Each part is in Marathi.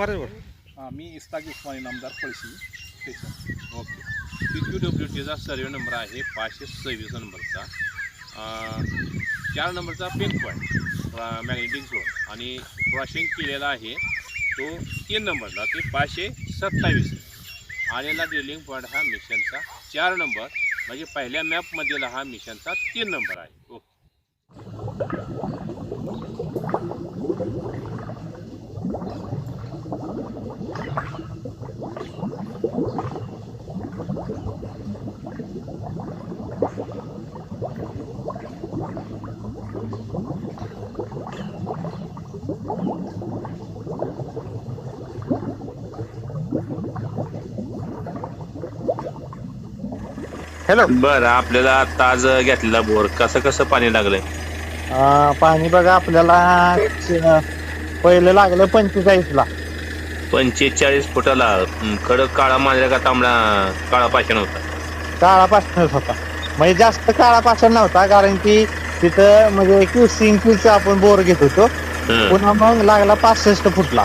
बरोबर मी इस्ताक उस्मानी नामदार Palshi station okay P Q W टीचा सर्वे नंबर आहे पाचशे सव्वीस नंबरचा. चार नंबरचा पेन पॉईंट मॅग्नेटिक झोन आणि क्रॉसिंग केलेला आहे तो तीन नंबरला ते पाचशे सत्तावीस. आलेला ड्रिलिंग पॉईंट हा मिशनचा चार नंबर. म्हणजे पहिल्या मॅपमधील हा मिशनचा तीन नंबर आहे. Okay hello. बरं आपल्याला आता आज घेतलेला बोर कसं कसं पाणी लागलंय? पाणी बघा आपल्याला च- पहिलं लागलं पंचेचाळीसला. पंचेचाळीस फुटाला खडक काळा मांजरा का तांबडा काळा पाषाण होता. काळा पाषाणच होता. म्हणजे जास्त काळा पाषाण नव्हता कारण की तिथं म्हणजे क्युसिंग क्यूचा आपण बोर घेत होतो. हं. पुन्हा मग लागला पासष्ट फुटला.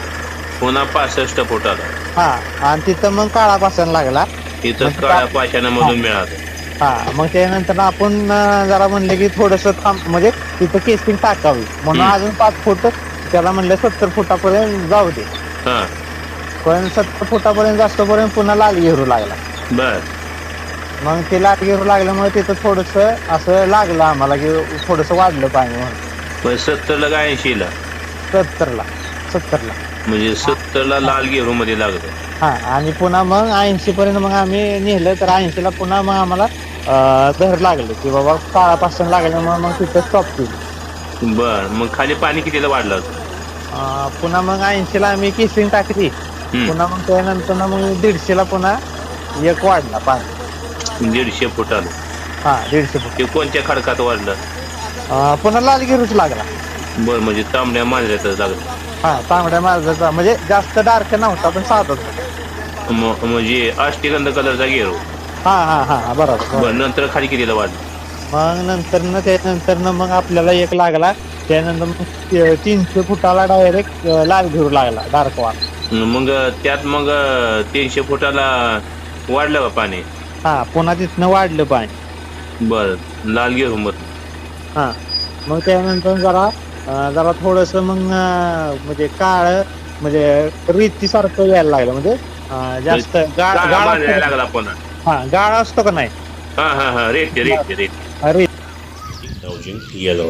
पुन्हा पासष्ट फुटाला. हा आणि तिथं मग काळा पाषाण लागला. इथं म्हणजे काळ्या पाषाणामधून मिळालं. हा मग त्यानंतर आपण अं, जरा म्हणले की थोडस थांब म्हणजे तिथं केसिंग टाकावी. म्हणून हम्म. अजून पाच फूट त्याला म्हणलं सत्तर फुटापर्यंत जाऊ दे. हा. पण सत्तर फुटापर्यंत जास्त पर्यंत पुन्हा लाल घेरू लागला. बर. मग ते लाट घेरू लागल्यामुळे तिथं थोडस असं लागलं आम्हाला की थोडस वाढलं पाणी म्हणून. पण सत्तरला का ऐंशीला? सत्तरला सत्तरला. म्हणजे सत्तरला लाल गेरू मध्ये लागलं. हा आणि पुन्हा मग ऐंशी पर्यंत मग आम्ही नेलं तर ऐंशीला पुन्हा मग आम्हाला अं, धर लागलं की बाबा काळापासून लागल्यामुळे मग तिथं स्टॉप केली. बर मग खाली पाणी कितीला वाढलं? होतं? अं, पुन्हा मग ऐंशीला आम्ही किसिंग टाकली. पुन्हा मग त्यानंतर ना मग दीडशेला पुन्हा एक वाढला पाणी दीडशे फुटाला हा दीडशे फूट. ते कोणत्या खडकात वाढलं? अं, पुन्हा लाल गिरूच लागला. बर म्हणजे तांबड्या मांजऱ्यातच लागलं. हा तांबड्या माझा म्हणजे जास्त डार्क नव्हता पण साधाच. म- म्हणजे अष्टगंध कलरचा गेरू हा हा हा हा, बरोबर बर बरोबर. नंतर खाली कितीला वाढलं? मग नंतर न त्यानंतर न मग आपल्याला एक लागला. त्यानंतर मग ते- तीनशे फुटाला डायरेक्ट लाल घेऊ लागला डार्क वाट मग त्यात मग तीनशे फुटाला वाढलं का पाणी? हा पुन्हा तिथनं वाढलं पाणी. बर लाल घेऊ हा मग त्यानंतर जरा अं, जरा थोडस मग अं, म्हणजे काळ म्हणजे रीती सारखं यायला लागलं म्हणजे अं, जास्त गाळ गाळ असतो. का- लागला पुन्हा. हा गाळ असतो का नाही? हा हा हा रेट रेट रेट अरे Yellow